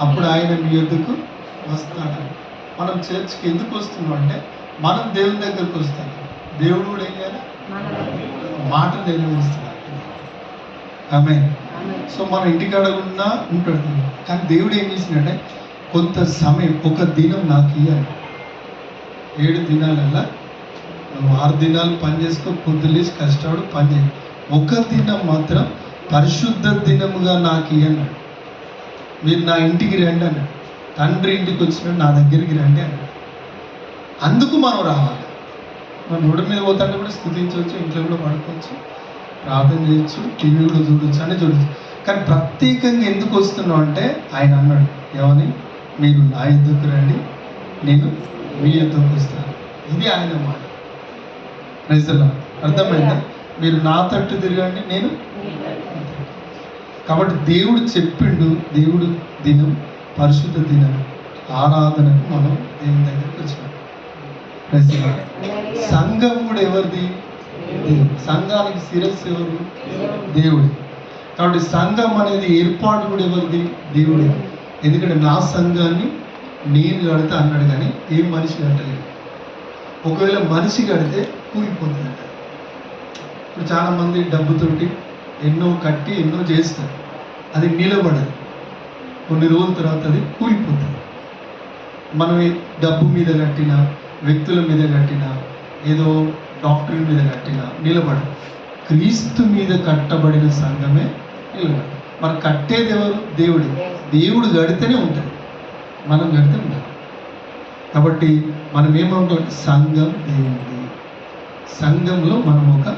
అప్పుడు ఆయన మీ యొద్దకు వస్తాడు. మనం చర్చ్కి ఎందుకు వస్తున్నాం అంటే మనం దేవుని దగ్గరకు వస్తాం. దేవుడు కూడా ఏం చేయాలి? మాట నెరవేరుస్తున్నాడు ఆమె సో మన ఇంటికాడ ఉన్నా ఉంటాడు. కానీ దేవుడు ఏం చేసిందంటే కొంత సమయం ఒక దినం నాకు ఇయ్యాలి. ఏడు దినాలల్లా నువ్వు ఆరు దినాలు పని చేసుకో పొద్దులేసి కష్టపడు పని చేయి. ఒక దినం మాత్రం పరిశుద్ధ దినముగా నాకు ఇయ్యన్నాడు మీరు నా ఇంటికి రండి అన్నాడు. తండ్రి ఇంటికి వచ్చినట్టు నా దగ్గరికి రండి అన్నాడు. అందుకు మనం రావాలి. మనం రోడ్డు మీద పోతాంటే కూడా స్థుతించవచ్చు ఇంట్లో కూడా పడుకోవచ్చు ప్రార్థన చేయొచ్చు టీవీ కూడా చూడొచ్చు అని చూడొచ్చు. కానీ ప్రత్యేకంగా ఎందుకు వస్తున్నాం అంటే ఆయన అన్నాడు ఏమని? మీరు నా ఎద్దుకు రండి నేను మీ ఎద్దుకు వస్తాను. ఇది ఆయన మాట. ప్రజల అర్థమైందా? మీరు నా తట్టు తిరగండి నేను కాబట్టి దేవుడు చెప్పిండు దేవుడు దినం పరిశుద్ధ దినం ఆరాధనకు మనం దేవుని దగ్గరికి వచ్చినాం. సంఘం కూడా ఎవరిది? సంఘానికి శిరస్సు ఎవరు? దేవుడు. కాబట్టి సంఘం అనేది ఏర్పాటు కూడా ఎవరిది? దేవుడే. ఎందుకంటే నా సంఘాన్ని నేను కడితే అన్నాడు కానీ ఏం మనిషి కట్టలేదు ఒకవేళ మనిషి కడితే కూలిపోతుంది ఇప్పుడు చాలామంది డబ్బుతోటి ఎన్నో కట్టి ఎన్నో చేస్తారు. అది నిలబడదు కొన్ని రోజుల తర్వాత అది కూలిపోతుంది. మనం డబ్బు మీద కట్టిన వ్యక్తుల మీద కట్టిన ఏదో డాక్టర్ మీద కట్టిన నిలబడదు క్రీస్తు మీద కట్టబడిన సంఘమే నిలబడదు మరి కట్టేది ఎవరు? దేవుడు. దేవుడు గడితేనే ఉంటుంది. మనం గడితే ఉండదు కాబట్టి మనం ఏమంటాం? సంఘం దేవుడి సంఘంలో మనం ఒక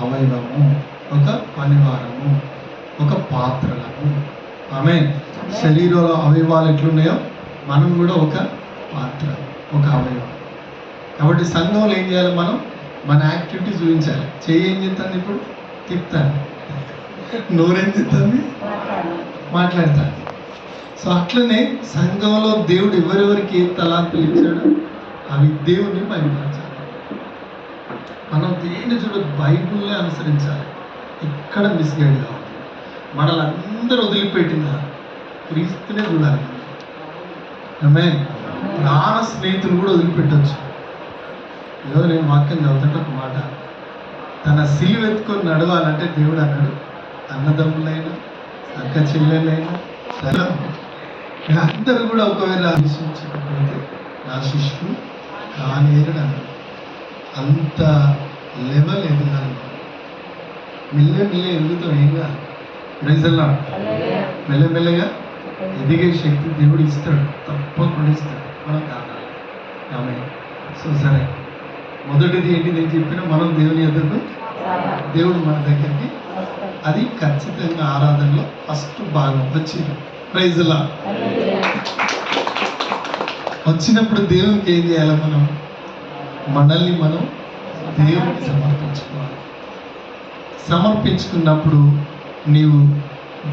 అవయవము. ఒక పనివారము ఒక పాత్రలము. ఆమె శరీరంలో అవయవాలు ఎట్లున్నాయో మనం కూడా ఒక పాత్ర ఒక అవయవం. కాబట్టి సంఘంలో ఏం చేయాలి మనం? మన యాక్టివిటీ చూపించాలి. చెయ్యి ఏం చెప్తాను ఇప్పుడు? తిప్పుతాను నోరేం చెప్తుంది మాట్లాడతాను. సో అట్లనే సంఘంలో దేవుడు ఎవరెవరికి ఏ తలాంతులు ఇచ్చాడో అవి దేవుడిని బయలుపరచాలి మనం దేని చూడ బైబుల్నే అనుసరించాలి. ఇక్కడ మిస్గైడ్ కావద్దు మనల్ని అందరూ వదిలిపెట్టిన క్రీస్తునే చూడాలి. ఆమె ప్రాణ స్నేహితులు కూడా వదిలిపెట్టచ్చు. ఏదో నేను వాక్యం చదువుతుంటే ఒక మాట తన సిలువెత్తుకొని నడవాలంటే దేవుడు అన్నాడు. అన్నదమ్ములైనా అక్క చెల్లెలైనా అందరూ కూడా ఒకవేళ విశ్వసించకపోతే నా శిష్యుడు కానేరు అన్నాడు అంత లెవెల్ ఎదగాలి మెల్ల మెల్ల ఎదుగుతాం ఏం కాదు ప్రజల్లా మెల్లమెల్లగా ఎదిగే శక్తి దేవుడు ఇస్తాడు. తప్పకుండా ఇస్తాడు. మనం కావాలి ఆమె సో సరే. మొదటిది ఏంటి నేను చెప్పిన? మనం దేవుని ఎదురు దేవుడు మన దగ్గరికి అది ఖచ్చితంగా ఆరాధనలో ఫస్ట్ భాగం వచ్చింది. ప్రైజ్లా. వచ్చినప్పుడు దేవునికి ఏం చేయాలి మనం? మనల్ని మనం దేవునికి సమర్పించుకోవాలి. సమర్పించుకున్నప్పుడు నీవు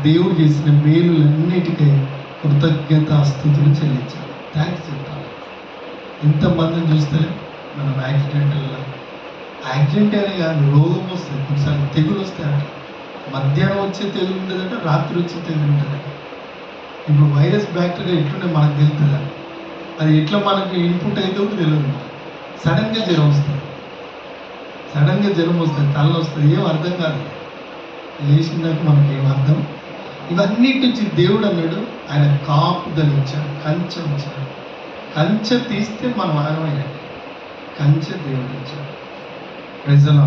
దేవుడు చేసిన మేలులన్నిటికై కృతజ్ఞత స్థుతులు చెల్లించాలి. థ్యాంక్స్ చెప్పాలి. ఇంతమందిని చూస్తే మనం యాక్సిడెంట్లలో యాక్సిడెంట్ అనే కాదు రోగం వస్తుంది. కొన్నిసార్లు తెగులు వస్తాయంట మధ్యాహ్నం వచ్చే తెగులు ఉంటుందంట రాత్రి వచ్చే తెగులు ఉంటుందంట ఇప్పుడు వైరస్ బ్యాక్టీరియా ఎట్లుంటే మనకు తెలుస్తుందా? అది ఎట్లా మనకి ఇన్పుట్ అయితే కూడా తెలియదు సడన్గా జ్వరం వస్తుంది. సడన్గా జ్వరం వస్తుంది తల వస్తుంది ఏం అర్థం కాదు. లేచినాక మనకి ఏం అర్థం? ఇవన్నిటి నుంచి దేవుడు అన్నాడు ఆయన కాపుదల ఇచ్చాడు కంచె ఇచ్చాడు కంచె తీస్తే మనం ఆగమైన కంచె దేవుడు ఇచ్చాడు ప్రజలు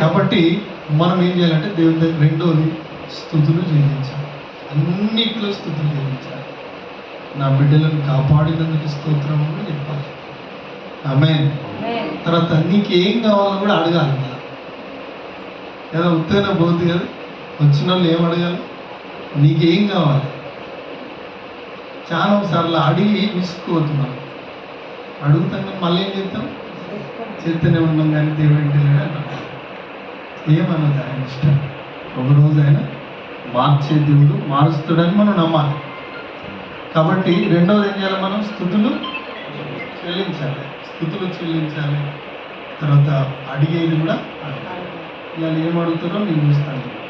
కాబట్టి మనం ఏం చేయాలంటే దేవుని దగ్గర రెండోది స్థుతులు చెల్లించాలి. అన్నిట్లో స్థుతులు చెల్లించాలి. నా బిడ్డలను కాపాడినందుకు స్తోత్రం కూడా చెప్పాలి. ఆమె తర్వాత నీకు ఏం కావాలో కూడా అడగాలి ఏదో ఉత్తైన పోతుంది కదా. వచ్చిన వాళ్ళు ఏం అడగాలి? నీకేం కావాలి? చాలా సార్లు అడిగి విసుకుపోతున్నాం అడుగుతాం కానీ మళ్ళీ ఏం చేస్తాం? చేస్తూనే ఉన్నాం కానీ దేవుడు ఇంటలేడు ఏమన్నది ఆయన ఇష్టం? ఒకరోజు ఆయన మార్చే దేవుడు మారుస్తాడని మనం నమ్మాలి. కాబట్టి రెండవది ఏం చేయాలి మనం? స్థుతులు చెల్లించాలి. స్థుతులు చెల్లించాలి. తర్వాత అడిగేది కూడా అడగాలి. ఇలా ఏం అడుగుతారో నేను చూస్తాను.